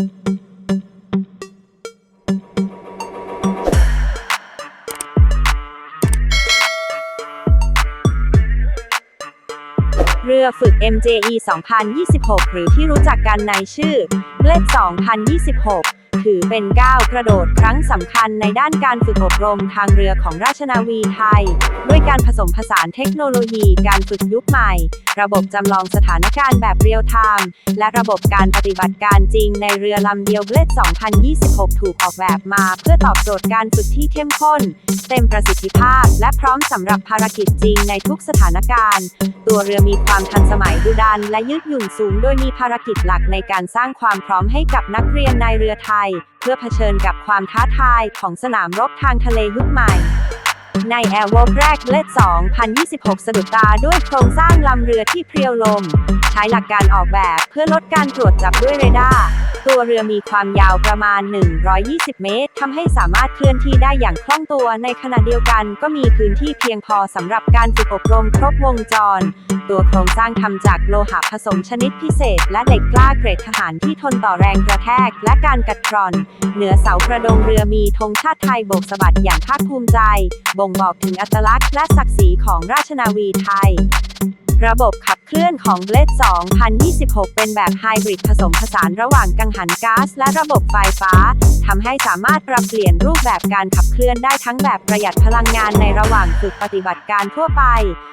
เรือฝึก MJE 2026 หรือที่รู้จักกันในชื่อ เลด2026 ถือเป็นก้าวกระโดดครั้งสำคัญในด้านการฝึกอบรมทางเรือของราชนาวีไทย ด้วยการผสมผสานเทคโนโลยีการฝึกยุคใหม่ ระบบจำลองสถานการณ์แบบเรียลไทม์และระบบการปฏิบัติการจริงในเรือลำเดียวเบลด2026 ถูกออกแบบมา เพื่อตอบโจทย์การฝึกที่เข้มข้น เต็มประสิทธิภาพ และพร้อมสำหรับภารกิจจริงในทุกสถานการณ์ ตัวเรือมีความทันสมัยดุดันและยืดหยุ่นสูง โดยมีภารกิจหลักในการสร้างความพร้อมให้กับนักเรียนในเรือไทยเพื่อเผชิญกับความท้าทายของสนามรบทางทะเลยุคใหม่ ในแอร์วอลแรกเลด2026 สะดุดตาด้วยโครงสร้างลำเรือที่เพรียวลม ใช้หลักการออกแบบเพื่อลดการตรวจจับด้วยเรดาร์ ตัวเรือมีความยาวประมาณ 120 เมตรทำให้สามารถเคลื่อนที่ได้อย่างคล่องตัว ในขณะเดียวกันก็มีพื้นที่เพียงพอสำหรับการฝึกอบรมครบวงจร ตัวโครงสร้างทำจากโลหะผสมชนิดพิเศษ และเหล็กกล้าเกรดทหารที่ทนต่อแรงกระแทก และการกัดกร่อน เหนือเสากระดงเรือมีธงชาติไทยโบกสะบัดอย่างภาคภูมิใจ บ่งบอกถึงอัตลักษณ์และศักดิ์ศรีของราชนาวีไทย ระบบขับ เคลื่อนของ Blade 2026 เป็นแบบไฮบริดผสมผสานระหว่างกังหันก๊าซและระบบไฟฟ้า ทำให้สามารถปรับเปลี่ยนรูปแบบการขับเคลื่อนได้ทั้งแบบประหยัดพลังงานในระหว่างฝึกปฏิบัติการทั่วไป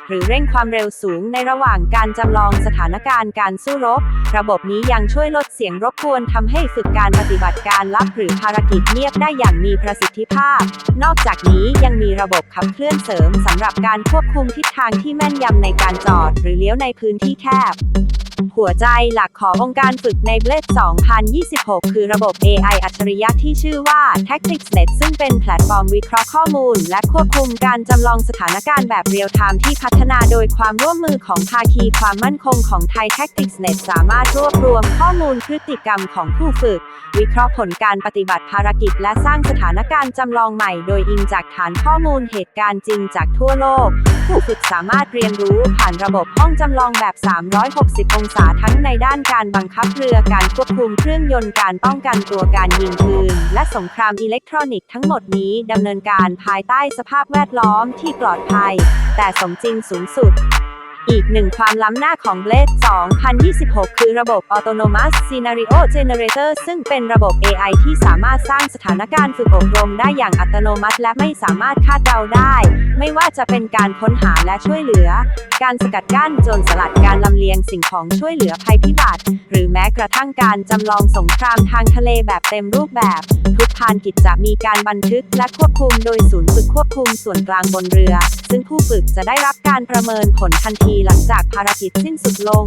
หรือเร่งความเร็วสูงในระหว่างการจำลองสถานการณ์การสู้รบ ระบบนี้ยังช่วยลดเสียงรบกวนทำให้ฝึกการปฏิบัติการลับหรือภารกิจเงียบได้อย่างมีประสิทธิภาพ นอกจากนี้ยังมีระบบขับเคลื่อนเสริมสำหรับการควบคุมทิศทางที่แม่นยำในการจอด หรือเลี้ยวในพื้นพื้นที่แคบ หัวใจหลักขององค์การฝึกใน Blade 2026 คือระบบ AI อัจฉริยะที่ชื่อว่า TacticsNet ซึ่งเป็นแพลตฟอร์มวิเคราะห์ข้อมูล และควบคุมการจำลองสถานการณ์แบบเรียลไทม์ที่พัฒนาโดยความร่วมมือของภาคีความมั่นคงของไทย TacticsNet สามารถรวบรวมข้อมูลพฤติกรรมของผู้ฝึก วิเคราะห์ผลการปฏิบัติภารกิจ และสร้างสถานการณ์จำลองใหม่ โดยอิงจากฐานข้อมูลเหตุการณ์จริงจากทั่วโลก ผู้ฝึกสามารถเรียนรู้ผ่านระบบห้องจำลองแบบ 360 องศาาทั้งในด้านการบังคับเรือ การควบคุมเครื่องยนต์ การป้องกันตัวการยิงปืน และสงครามอิเล็กทรอนิกส์ทั้งหมดนี้ดำเนินการภายใต้สภาพแวดล้อมที่ปลอดภัย แต่สมจริงสูงสุด อีกหนึ่งความล้ำหน้าของ Blade 2026 คือระบบ Autonomous Scenario Generator ซึ่งเป็นระบบ AI ที่สามารถสร้างสถานการณ์ฝึกอบรมได้อย่างอัตโนมัติ และไม่สามารถคาดเดาได้ ไม่ว่าจะเป็นการค้นหาและช่วยเหลือ การสกัดกั้นโจรสลัดการลำเลียงสิ่งของช่วยเหลือภัยพิบัติ หรือแม้กระทั่งการจำลองสงครามทางทะเลแบบเต็มรูปแบบ ทุกพานกิจจะมีการบันทึกและควบคุมโดยศูนย์ฝึกควบคุมส่วนกลางบนเรือ ซึ่งผู้ฝึกจะได้รับการประเมินผลทันทีหลังจากภารกิจสิ้นสุดลง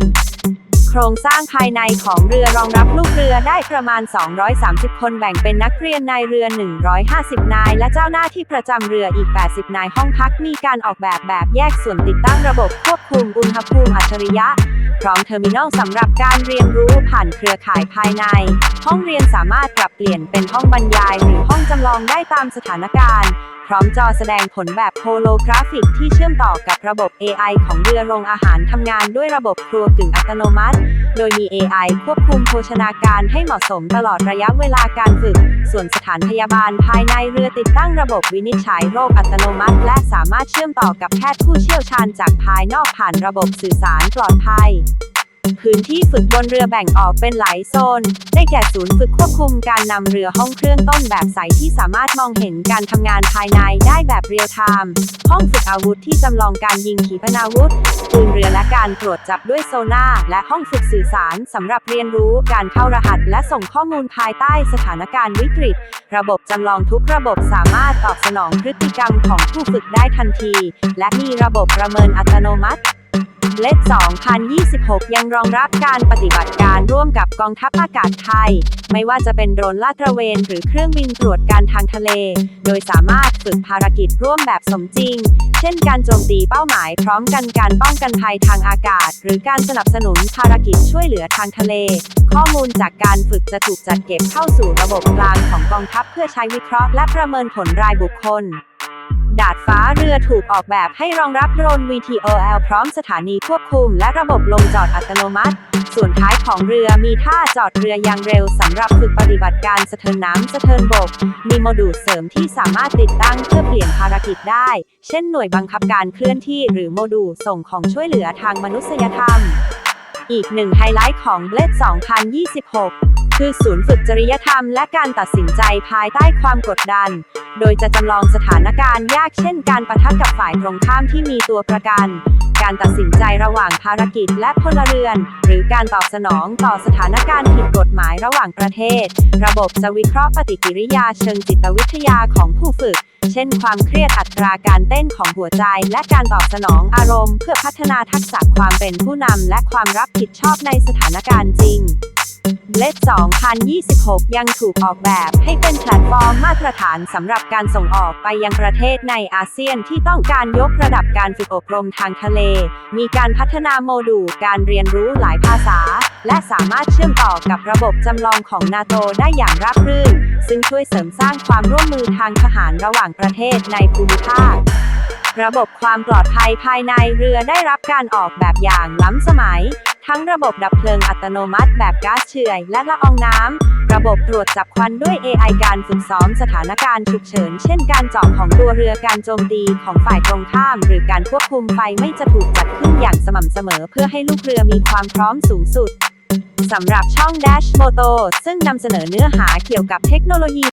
โครงสร้างภายในของเรือรองรับลูกเรือได้ประมาณ 230 คนแบ่งเป็นนักเรียนนายเรือ 150 นาย และเจ้าหน้าที่ประจำเรืออีก 80 นายห้องพักมีการออกแบบแบบแยกส่วนติดตั้งระบบควบคุมอุณหภูมิอัจฉริยะพร้อมเทอร์มินอลสำหรับการเรียนรู้ผ่านเครือข่ายภายใน ห้องเรียนสามารถปรับเปลี่ยนเป็นห้องบรรยายหรือห้องจำลองได้ตามสถานการณ์ ร้อมจอแสดงผลแบบโฮโลกราฟิกที่เชื่อมต่อกับระบบ AI ของเรือโรงอาหารทำงานด้วยระบบครัวกึ่งอัตโนมัติ โดยมี AI ควบคุมโภชนาการให้เหมาะสมตลอดระยะเวลาการฝึก ส่วนสถานพยาบาลภายในเรือติดตั้งระบบวินิจฉัยโรคอัตโนมัติ และสามารถเชื่อมต่อกับแพทย์ผู้เชี่ยวชาญจากภายนอกผ่านระบบสื่อสารปลอดภัย พื้นที่ฝึกบนเรือแบ่งออกเป็นหลายโซน ได้แก่ศูนย์ฝึกควบคุมการนำเรือห้องเครื่องต้นแบบใสที่สามารถมองเห็นการทำงานภายในได้แบบเรียลไทม์ห้องฝึกอาวุธที่จำลองการยิงขีปนาวุธปืนเรือและการตรวจจับด้วยโซน่าและห้องฝึกสื่อสารสำหรับเรียนรู้การเข้ารหัส และส่งข้อมูลภายใต้สถานการณ์วิกฤต ระบบจำลองทุกระบบสามารถตอบสนองพฤติกรรมของผู้ฝึกได้ทันที และมีระบบประเมินอัตโนมัติ เลด2026 ยังรองรับการปฏิบัติการร่วมกับกองทัพอากาศไทย ไม่ว่าจะเป็นโดรนลาดตระเวน หรือเครื่องบินตรวจการทางทะเล โดยสามารถฝึกภารกิจร่วมแบบสมจริง เช่นการโจมตีเป้าหมายพร้อมกันการป้องกันภัยทางอากาศ หรือการสนับสนุนภารกิจช่วยเหลือทางทะเล ข้อมูลจากการฝึกจะถูกจัดเก็บเข้าสู่ระบบกลางของกองทัพเพื่อใช้วิเคราะห์และประเมินผลรายบุคคล ดาดฟ้าเรือถูกออกแบบให้รองรับโดรน VTOL พร้อมสถานีควบคุม และระบบลงจอดอัตโนมัติ ส่วนท้ายของเรือมีท่าจอดเรือยางเร็วสำหรับฝึกปฏิบัติการสะเทินน้ำสะเทินบก มีโมดูลเสริมที่สามารถติดตั้งเพื่อเปลี่ยนภารกิจได้ เช่นหน่วยบังคับการเคลื่อนที่หรือโมดูลส่งของช่วยเหลือทางมนุษยธรรม อีกหนึ่งไฮไลท์ของ Blade 2026 คือศูนย์ฝึกจริยธรรมและการตัดสินใจภายใต้ความกดดัน โดยจะจำลองสถานการณ์ยากเช่นการประทะกับฝ่ายตรงข้ามที่มีตัวประกัน การตัดสินใจระหว่างภารกิจและพลเรือน หรือการตอบสนองต่อสถานการณ์ผิดกฎหมายระหว่างประเทศ ระบบจะวิเคราะห์ปฏิกิริยาเชิงจิตวิทยาของผู้ฝึก เช่น ความเครียดอัตราการเต้นของหัวใจ และการตอบสนองอารมณ์ เพื่อพัฒนาทักษะความเป็นผู้นำและความรับผิดชอบในสถานการณ์จริง เลด2026 ยังถูกออกแบบให้เป็นแพลตฟอร์มมาตรฐานสำหรับการส่งออกไปยังประเทศในอาเซียนที่ต้องการยกระดับการฝึกอบรมทางทะเล มีการพัฒนาโมดูลการเรียนรู้หลายภาษา และสามารถเชื่อมต่อกับระบบจำลองของนาโตได้อย่างราบรื่น ซึ่งช่วยเสริมสร้างความร่วมมือทางทหารระหว่างประเทศในภูมิภาค ระบบความปลอดภัยภายในเรือได้รับการออกแบบอย่างล้ำสมัย ทั้งระบบดับเพลิงอัตโนมัติแบบก๊าซเฉื่อยและละอองน้ำ ระบบตรวจจับควันด้วย AI การฝึกซ้อมสถานการณ์ฉุกเฉิน เช่นการเจาะของตัวเรือการโจมตีของฝ่ายตรงข้าม หรือการควบคุมไฟไม่จะถูกจัดขึ้นอย่างสม่ำเสมอ เพื่อให้ลูกเรือมีความพร้อมสูงสุดสำหรับช่อง Dash Moto ซึ่งนำเสนอเนื้อหาเกี่ยวกับเทคโนโลยี